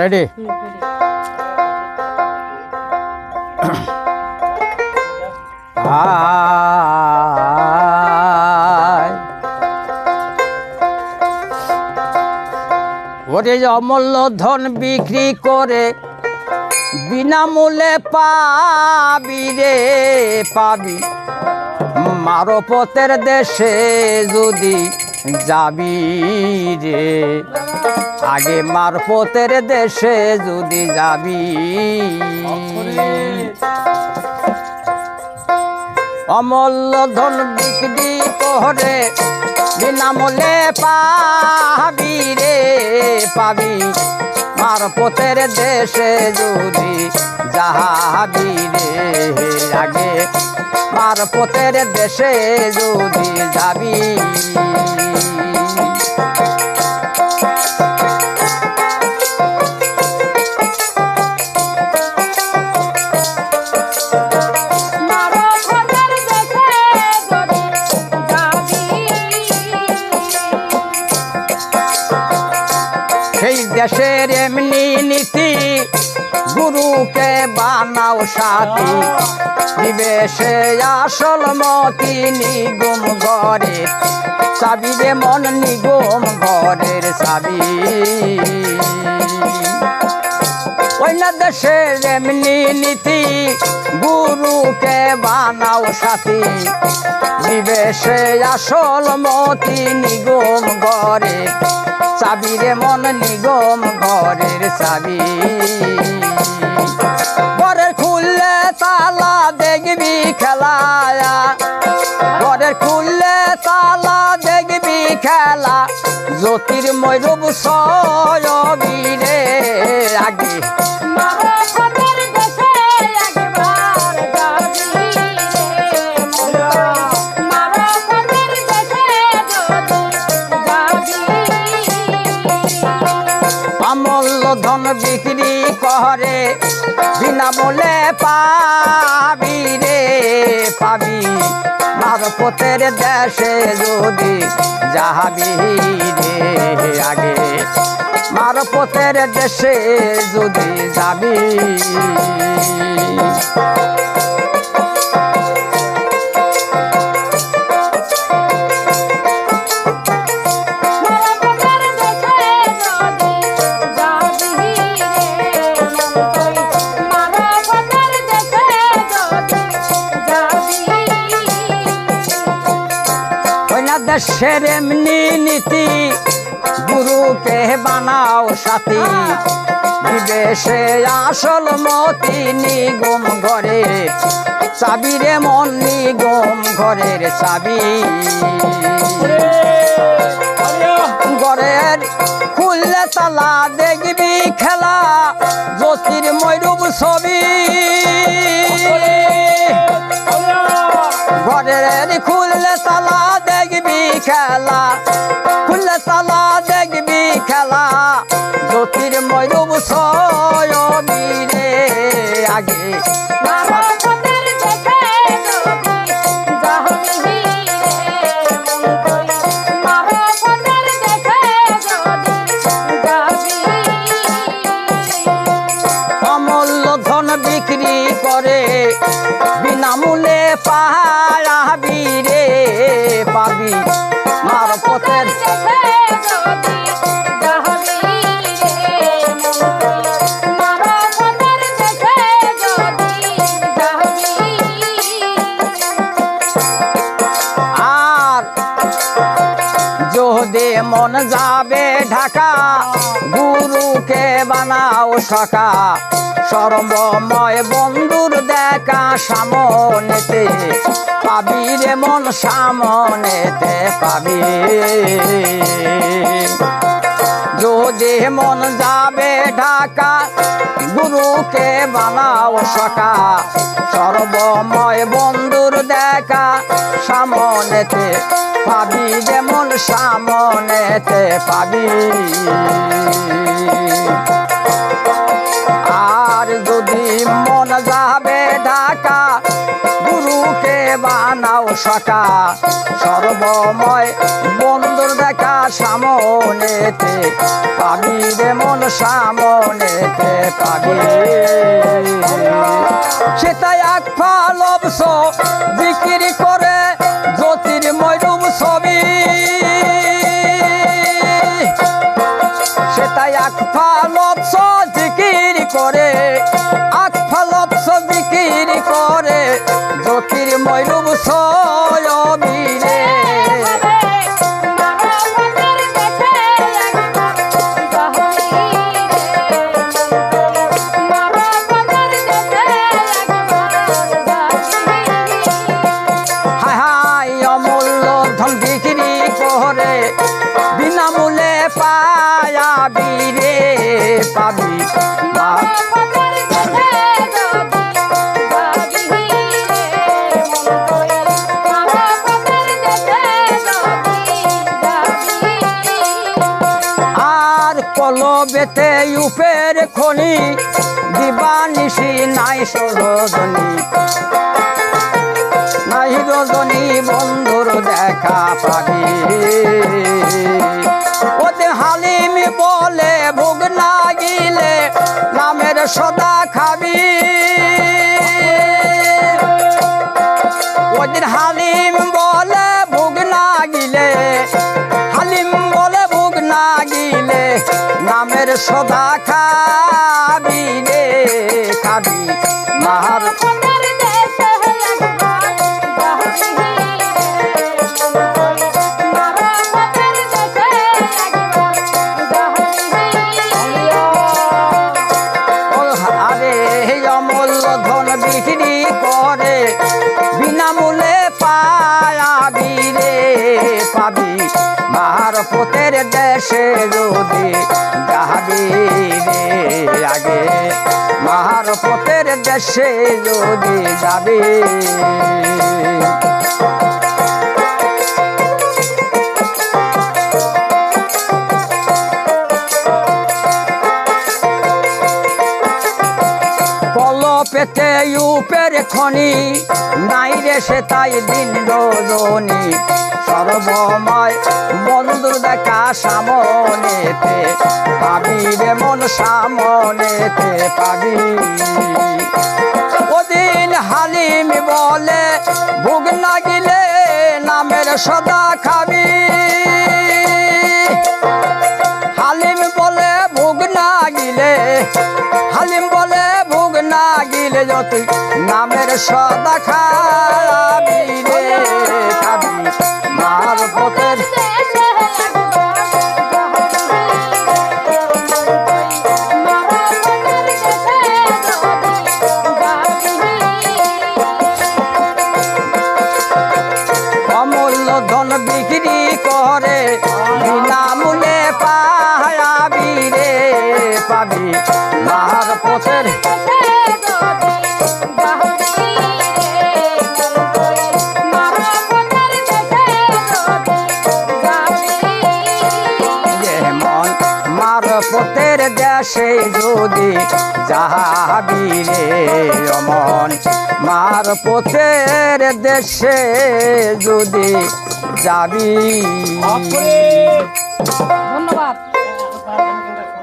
Ready ওরে অমূল্য ধন বিক্রি করে বিনামূল্যে পাবি রে, পাবি। মারপতের দেশে যদি যাবি রে। আগে মারপতের দেশে যদি যাবি। অমূল্য ধন বিক্রি করে বিনামূল্যে পাবি রে, পাবি। মারপতের দেশে যদি যাবি রে, আগে মারপতের দেশে যদি যাবি। সাথী বিবেশে আসল মতি নিগম ঘরের চাবি রে মন নিগম ঘরের চাবি। না দেশের এমনি নীতি, গুরুকে বানাও সাথী। বিবেশে আসল মতি নিগম ঘরে। চাবি রে মন নিগম ঘরের চাবি। ঘরের তালা দেখবি খেলায়া। ঘরের খুললে তালা দেখবি খেলা। জ্যোতির্ময় রূপ আগে। একবার রে অমূল্য ধন বিক্রি করে। বিনামূল্যে পাবি রে পাবি। মারপতের দেশে যদি যাবি রে আগে। মারপতের দেশে যদি যাবি। না দেশের এমনি নীতি, গুরুকে বানাও সাথী। বিদেশে আসল মতি নিগম ঘরে চাবি রে মন নিগম ঘরের চাবি। ঘরের খুললে তালা, দেখবি খেলা, জ্যোতির ময়ূব ছবি। ঘরের খুললে তালা খেলা খুললে তালা দেখবি খেলা। জ্যোতির ময়ূব সয়বীরে আগে মারো খোঁজের দেশে যদি যাবি রে। যাবি অমূল্য ধন বিক্রি করে বিনামূল্যে পাহাড়াবি মন যাবে ঢাকা? গুরুকে বানাও সকা সর্বময় বন্ধুর দেখা সামনেতে। পাবি রে মন সামনেতে পাবি। যদি মন যাবে ঢাকা, গুরুকে বানাও সকা সর্বময় বন্ধুর দেখা সামনেতে। পাবি যেমন সামনেতে পাবি। আর যদি মন যাবে ঢাকা, গুরুকে বানাও সকা। সর্বময় বন্ধুর দেখা সামনেতে পাবি রে মন সামনেতে পাবি। সেটাই এক ফালবস বিক্রি করে রূপ ছবি। সেটাই এক ফালবস জিকির করে এক ফালবস জিকির করে জ্যোতির্ময় রূপ ছবি। কলবেতে উপের খনি দিবানিসি নাই সরজনী। নাই রজনী বন্ধুর দেখা পাবি। ওতে হালিম বলে ভোগ না সদা খাবি রে খাবি মার দেশে যদি যাবি রে আগে মার পোতের দেশে যদি যাবি। পেতে উপের খনি নাই রে সে তাই দিন রজনী। সর্বময় বন্ধু দেখা সামনেতে, পাবি রে মন সামনেতে, পাবি। ওদিন হালিম বলে, ভুগ না গিলে নামের সদা খাবি। সদা খাবি রে খাবি। মার পথের অমূল্য ধন বিক্রি করে বিনামূল্যে পাহাবি রে পাবি। মার পথের মার পথের দেশে যদি যাহাবি রে অমন মার পথের দেশে যদি যাবি। ধন্যবাদ।